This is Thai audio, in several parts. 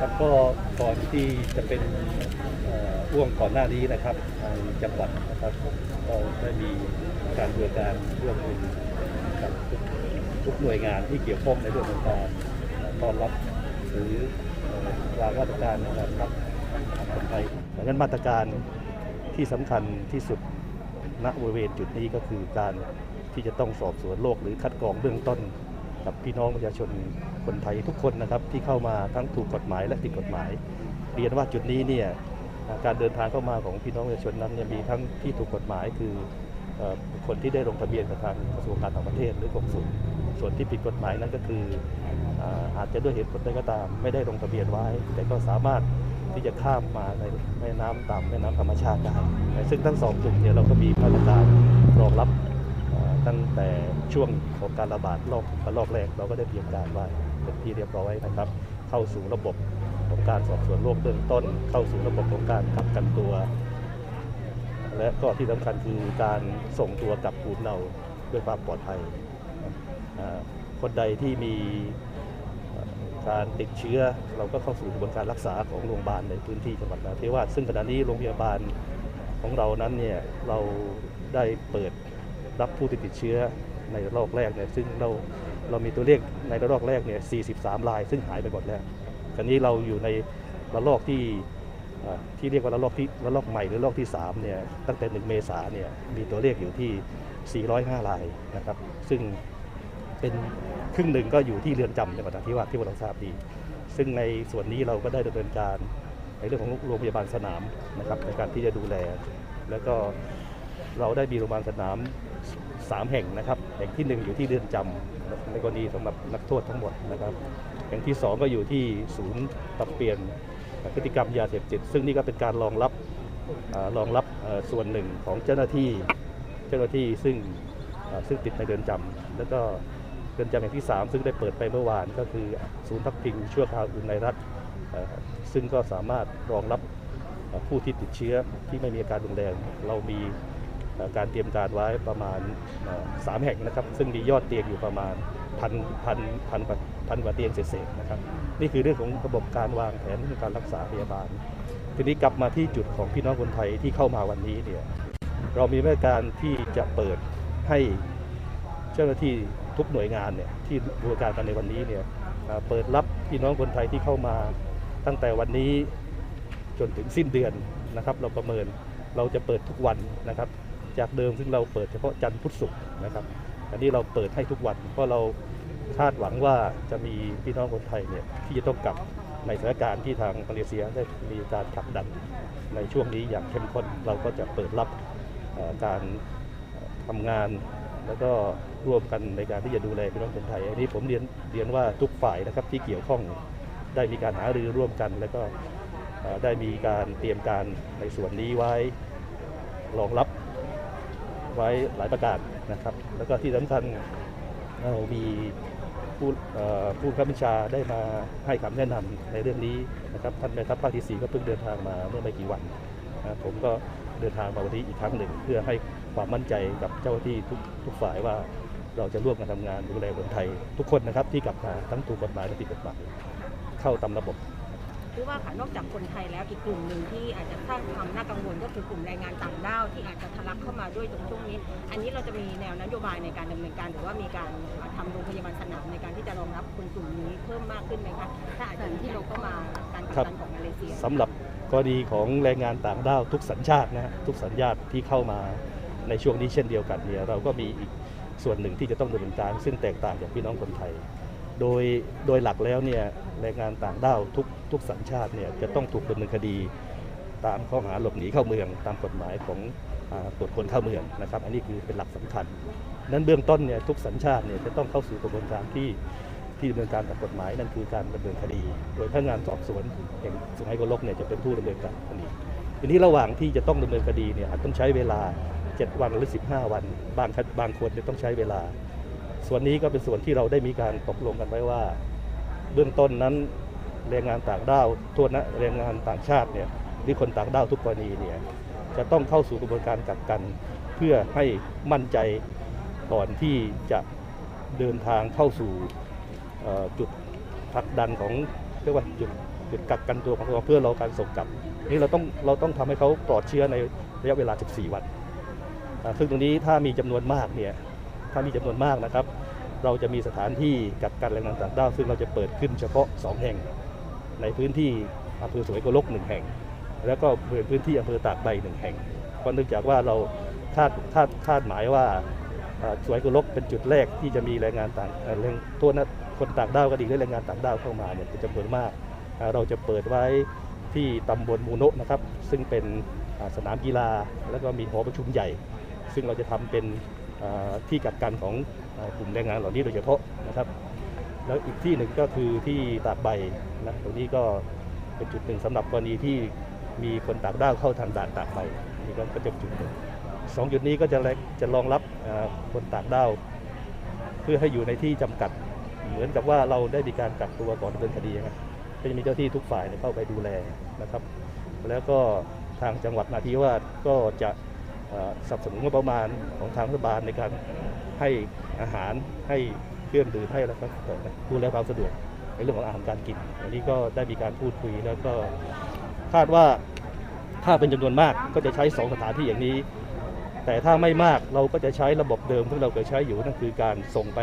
ครับก็ก่อนที่จะเป็นอ่วงก่อนหน้านี้นะครับทางจังหวัดนะครับก็ได้มีการดำเนิการร่วมมือกับทุกหน่วยงานที่เกี่ยวข้องในเรื่องของการต้อนรับหรือวางมาตรการนการรับคนไทยดังนั้นมาตรการที่สำคัญที่สุดณบริเวณจุดนี้ก็คือการที่จะต้องสอบสวนโรคหรือคัดกรองเบื้องต้นกับพี่น้องประชาชน คนไทยทุกคนนะครับที่เข้ามาทั้งถูกกฎหมายและผิดกฎหมาย เรียนว่าจุดนี้เนี่ยการเดินทางเข้ามาของพี่น้องประชาชนนั้นเนี่ยมีทั้งที่ถูกกฎหมายคือคนที่ได้ลงทะเบียนกับทางกระทรวงการต่างประเทศหรือกองสุลส่วนที่ผิดกฎหมายนั้นก็คืออาจจะด้วยเหตุผลใดก็ตาม ไม่ได้ลงทะเบียนไว้ แต่ก็สามารถที่จะข้ามมาในแม่น้ำตามแม่น้ำธรรมชาติได้ ซึ่งทั้งสองกลุ่มเนี่ยเราก็มีมาตรการรองรับตั้งแต่ช่วงของการระบาดรอบรอกแรกเราก็ได้เตรียมการไว้ เป็นที่เรียบร้อยนะครับ เข้าสู่ระบบของการสอบสวนโรคเบื้องต้น เข้าสู่ระบบของการกักกันตัว และก็ที่สำคัญคือการส่งตัวกลับภูมิเราด้วยความปลอดภัย คนใดที่มีการติดเชื้อเราก็เข้าสู่กระบวนการรักษาของโรงพยาบาลในพื้นที่จังหวัดนราธิวาสซึ่งขณะนี้โรงพยาบาลของเรานั้นเนี่ยเราได้เปิดรับผู้ติดเชื้อในรอกแรกเนี่ยซึ่งเรา เรามีตัวเลขในระลอกแรกเนี่ย 43 ราย ซึ่งหายไปหมดแล้วคราวนี้เราอยู่ในระลอกที่ที่เรียกว่าระลอกที่ระลอกใหม่หรือระลอกที่3เนี่ยตั้งแต่ 1 เมษาเนี่ยมีตัวเลขอยู่ที่ 405 รายนะครับ ซึ่งเป็นครึ่งหนึ่งก็อยู่ที่เรือนจำในปัตตานีว่าที่เราทราบดี ซึ่งในส่วนนี้เราก็ได้ดำเนินการในเรื่องของโรงพยาบาลสนามนะครับในการที่จะดูแล แล้วก็เราได้มีโรงพยาบาลสนามสามแห่งนะครับ แห่งที่หนึ่งอยู่ที่เรือนจำ ในกรณีสำหรับนักโทษทั้งหมดนะครับแห่งที่สองก็อยู่ที่ศูนย์ปรับเปลี่ยนพฤติกรรมยาเสพติด ซึ่งนี่ก็เป็นการรองรับอรองรับส่วนหนึ่งของเจ้าหน้าที่เจ้าหน้าที่ซึ่งซึ่งติดในเรือนจำแล้วก็เรือนจำแห่งที่ 3 ซึ่งได้เปิดไปเมื่อวานก็คือศูนย์พักพิงชั่วคราวอุ่นในรัฐ ซึ่งก็สามารถรองรับผู้ที่ติดเชื้อที่ไม่มีอาการรุนแรงเรามี การเตรียมการไว้ประมาณเอ่อสามแห่งนะครับ ซึ่งมียอดเตียงอยู่ประมาณพันพันพันกว่าพันกว่าเตียงเศษๆนะครับ นี่คือเรื่องของระบบการวางแผนการรักษาพยาบาล ทีนี้กลับมาที่จุดของพี่น้องคนไทยที่เข้ามาวันนี้เนี่ยเรามีมาตรการที่จะเปิดให้เจ้าหน้าที่ทุกหน่วยงานเนี่ยที่บริการกันในวันนี้เนี่ยเปิดรับพี่น้องคนไทยที่เข้ามาตั้งแต่วันนี้จนถึงสิ้นเดือนนะครับ เราประเมินเราจะเปิดทุกวันนะครับ จากเดิมซึ่งเราเปิดเฉพาะจันทร์พุธศุกร์นะครับ อันนี้เราเปิดให้ทุกวัน เพราะเราคาดหวังว่าจะมีพี่น้องคนไทยเนี่ยที่จะต้องกลับในสถานการณ์ที่ทางมาเลเซียได้มีการผลักดันในช่วงนี้อย่างเข้มข้นเราก็จะเปิดรับการเอ่อทำงาน แล้วก็ร่วมกันในการที่จะดูแลพี่น้องคนไทย อันนี้ผมเรียนเรียนว่าทุกฝ่ายนะครับที่เกี่ยวข้องได้มีการหารือร่วมกัน แล้วก็ได้มีการเตรียมการในส่วนนี้ไว้รองรับ ไว้หลายประการนะครับ แล้วก็ที่สำคัญเรามีผู้ผู้ข้าบัญชาได้มาให้คำแนะนำในเรื่องนี้นะครับท่านแม่ทัพภาคที่ 4 ก็เพิ่งเดินทางมาเมื่อไม่กี่วันนะผมก็เดินทางมาวันนี้อีกครั้งหนึ่ง เพื่อให้ความมั่นใจกับเจ้าหน้าที่ทุกทุกฝ่ายว่าเราจะร่วมกันทำงานดูแลคนไทย ทุกคนนะครับที่กลับมาทั้งถูกกฎหมายและผิดกฎหมายเข้าตามระบบ คือว่าค่ะนอกจากคนไทยแล้วอีกกลุ่มหนึ่งที่อาจจะสร้างความน่ากังวลก็คือกลุ่มแรงงานต่างด้าวที่อาจจะทะลักเข้ามาด้วยตรงช่วงนี้ อันนี้เราจะมีแนวนโยบายในการดำเนินการ หรือว่ามีการทำโรงพยาบาลสนามในการที่จะรองรับคนกลุ่มนี้เพิ่มมากขึ้นไหมคะถ้าอาจจะที่เราก็มาการกดดันของมาเลเซียสำหรับกรณีของแรงงานต่างด้าวทุกสัญชาตินะฮะทุกสัญญาติที่เข้ามาในช่วงนี้เช่นเดียวกันเนี่ยเราก็มีอีกส่วนหนึ่งที่จะต้องดำเนินการซึ่งแตกต่างจากพี่น้องคนไทย โดยโดยหลักแล้วเนี่ยแรงงานต่างด้าวทุกทุกสัญชาติเนี่ยจะต้องถูกดำเนินคดี ตามข้อหาหลบหนีเข้าเมือง ตามกฎหมายของอตรวจคนเข้าเมืองนะครับ อันนี้คือเป็นหลักสำคัญนั้นเบื้องต้นเนี่ยทุกสัญชาติเนี่ยจะต้องเข้าสู่กระบวนการที่ที่ดำเนินการตามกฎหมายนั่นคือการดำเนินคดี โดยพนักงานสอบสวนแห่งสุไหงโกลกเนี่ยจะเป็นผู้ดำเนินการคดีทีนี้ระหว่างที่จะต้องดำเนินคดีเนี่ยอาจต้องใช้เวลา 7 วันหรือ 15 วัน บางคบางคนเนี่ยต้องใช้เวลา ส่วนนี้ก็เป็นส่วนที่เราได้มีการตกลงกันไว้ว่า เบื้องต้นนั้นแรงงานต่างด้าวทั่วนะแรงงานต่างชาติเนี่ยหรือคนต่างด้าวทุกกรณีเนี่ยจะต้องเข้าสู่กระบวนการกักกัน เพื่อให้มั่นใจก่อนที่จะเดินทางเข้าสู่จุดผลักดันของเรียกว่าจุดจุดกักกันตัวของเราเพื่อเราการส่งกลับ นี่เราต้องเราต้องทำให้เขาปลอดเชื้อในระยะเวลา 14 วัน ซึ่งตรงนี้ถ้ามีจำนวนมากเนี่ย ถ้ามีจำนวนมากนะครับ เราจะมีสถานที่กักกันแรงงานต่างด้าวซึ่งเราจะเปิดขึ้นเฉพาะ 2 แห่ง ในพื้นที่อำเภอสวยโกลกหนึ่งแห่ง แล้วก็บริเวณพื้นที่อำเภอตากใบหนึ่งแห่งเพราะเนื่องจากว่าเราคาดคาดคาดหมายว่าสวยโกลกเป็นจุดแรกที่จะมีแรงงานต่างแรงตัวนะคนต่างด้าวก็ดีและแรงงานต่างด้าวเข้ามาเนี่ยเป็นจำนวนมาก เราจะเปิดไว้ที่ตำบลมูโนะนะครับ ซึ่งเป็นสนามกีฬาแล้วก็มีหอประชุมใหญ่ ซึ่งเราจะทำเป็น ที่กักกันของกลุ่มแรงงานเหล่านี้โดยเฉพาะนะครับแล้วอีกที่หนึ่งก็คือที่ตากใบนะตรงนี้ก็เป็นจุดหนึ่งสำหรับกรณีที่มีคนต่างด้าวเข้าทางด่านตากใบนี่ก็จะเป็นจุดหนึ่งสองจุดนี้ก็จะจะรองรับคนต่างด้าวเพื่อให้อยู่ในที่จำกัด เหมือนกับว่าเราได้มีการกักตัวก่อนดำเนินคดีนะก็จะมีเจ้าที่ทุกฝ่ายเข้าไปดูแลนะครับ แล้วก็ทางจังหวัดนาทิวาสก็จะ สนับสนุนงบประมาณของทางรัฐบาลในการให้อาหารให้เครื่องดื่มให้แล้วก็ดูแลความสะดวกในเรื่องของอาหารการกินอันนี้ก็ได้มีการพูดคุยแล้วก็คาดว่าถ้าเป็นจำนวนมากก็จะใช้สองสถานที่อย่างนี้ แต่ถ้าไม่มากเราก็จะใช้ระบบเดิมที่เราเคยใช้อยู่นั่นคือการส่งไป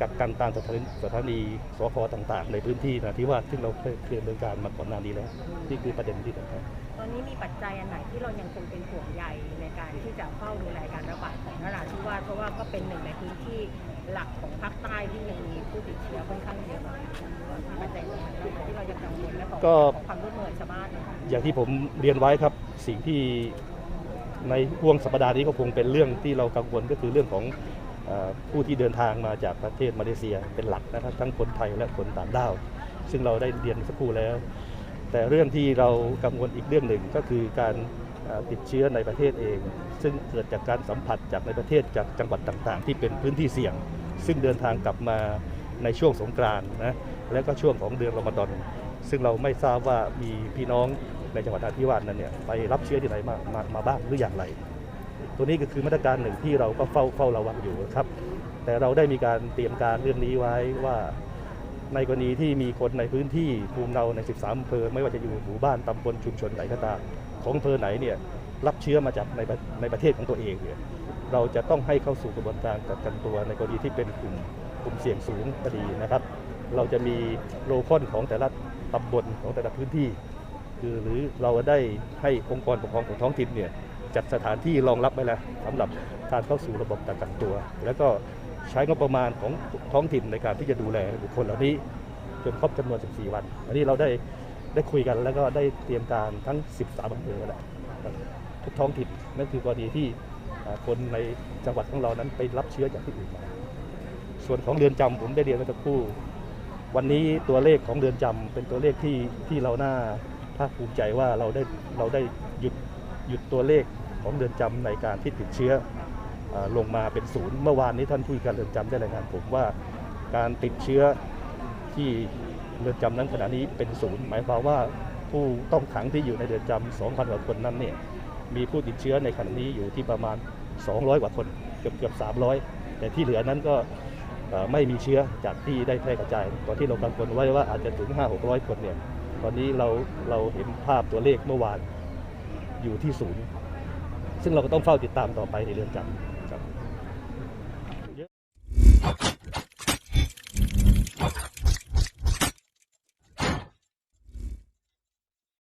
กักกันตามสถานีสถานีสคต่างๆ ในพื้นที่นะที่ว่าซึ่งเราเคยเคยดำเนินการมาก่อนหน้านี้แล้วนี่คือประเด็นที่สำคัญตอนนี้มีปัจจัยอันไหนที่เรายังคงเป็นห่วงใยในการที่จะเฝ้าดูแลการระบาดของนราธิวาสเพราะว่าก็เป็นหนึ่งในพื้นที่หลักของภาคใต้ที่ยังมีผู้ติดเชื้อค่อนข้างเยอะมีปัจจัยอะไรบ้างที่เรายังกังวลและขอก็ขอความร่วมมือชาวบ้านนะคะอย่างที่ผมเรียนไว้ครับสิ่งที่ในห่วงสัปดาห์นี้ก็คงเป็นเรื่องที่เรากังวลก็คือเรื่องของเออ ผู้ที่เดินทางมาจากประเทศมาเลเซียเป็นหลักนะครับ ทั้งคนไทยและคนต่างด้าว ซึ่งเราได้เรียนสักครู่แล้ว แต่เรื่องที่เรากังวลอีกเรื่องหนึ่งก็คือการติดเชื้อในประเทศเอง ซึ่งเกิดจากการสัมผัสจากในประเทศจากจังหวัดต่างๆ ที่เป็นพื้นที่เสี่ยง ซึ่งเดินทางกลับมาในช่วงสงกรานนะและก็ช่วงของเดือนรอมฎอนซึ่งเราไม่ทราบว่ามีพี่น้องในจังหวัดนราธิวาสนั้นเนี่ยไปรับเชื้อที่ไหนมามามาบ้างหรืออย่างไร ตัวนี้ก็คือมาตรการหนึ่งที่เราก็เฝ้าเฝ้าระวังอยู่นะครับ แต่เราได้มีการเตรียมการเรื่องนี้ไว้ว่าในกรณีที่มีคนในพื้นที่ภูมิเราใน 13อำเภอไม่ว่าจะอยู่หมู่บ้านตำบลชุมชนไหนก็ตามของอำเภอไหนเนี่ยรับเชื้อมาจากในในประเทศของตัวเองเนี่ยเราจะต้องให้เข้าสู่กระบวนการกักกันตัวในกรณีที่เป็นกลุ่มกลุ่มเสี่ยงสูงก็ดีนะครับ เราจะมีโลคอนของแต่ละตำบลของแต่ละพื้นที่ คือหรือเราได้ให้องค์กรปกครองของท้องถิ่นเนี่ย จัดสถานที่รองรับไว้แล้วสำหรับการเข้าสู่ระบบกักกันตัว แล้วก็ใช้งบประมาณของท้องถิ่นในการที่จะดูแลบุคคลเหล่านี้จนครบจำนวน 14 วัน อันนี้เราได้ได้คุยกันแล้วก็ได้เตรียมการทั้ง 13อำเภอและครับทุกท้องถิ่นนั่นคือกรณีที่คนในจังหวัดของเรานั้นไปรับเชื้อจากที่อื่นมา ส่วนของเรือนจำผมได้เรียนเมื่อสักครู่วันนี้ตัวเลขของเรือนจำเป็นตัวเลขที่ที่เราหน่าภาคภูมิใจว่าเราได้เราได้หยุดหยุดตัวเลข ของเรือนจำในการที่ติดเชื้ออลงมาเป็นศูนย์เมื่อวานนี้ท่านผู้การเรือนจำได้รายงานผมว่าการติดเชื้อที่เรือนจำนั้นขณะนี้เป็นศูนย์หมายความว่าผู้ต้องขังที่อยู่ในเรือนจำ2,000กว่าคนนั้นเนี่ยมีผู้ติดเชื้อในขณะนี้อยู่ที่ประมาณ 200 กว่าคนเกือบเกือบ300 แต่ที่เหลือนั้นก็ไม่มีเชื้อจากที่ได้แพร่กระจายตอนที่เรากังวลไว้ว่าอาจจะถึง 5 600 คนเนี่ยตอนนี้เราเราเห็นภาพตัวเลขเมื่อวานอยู่ที่ศูนย์ ซึ่งเราก็ต้องเฝ้าติดตามต่อไปในเรือนจำ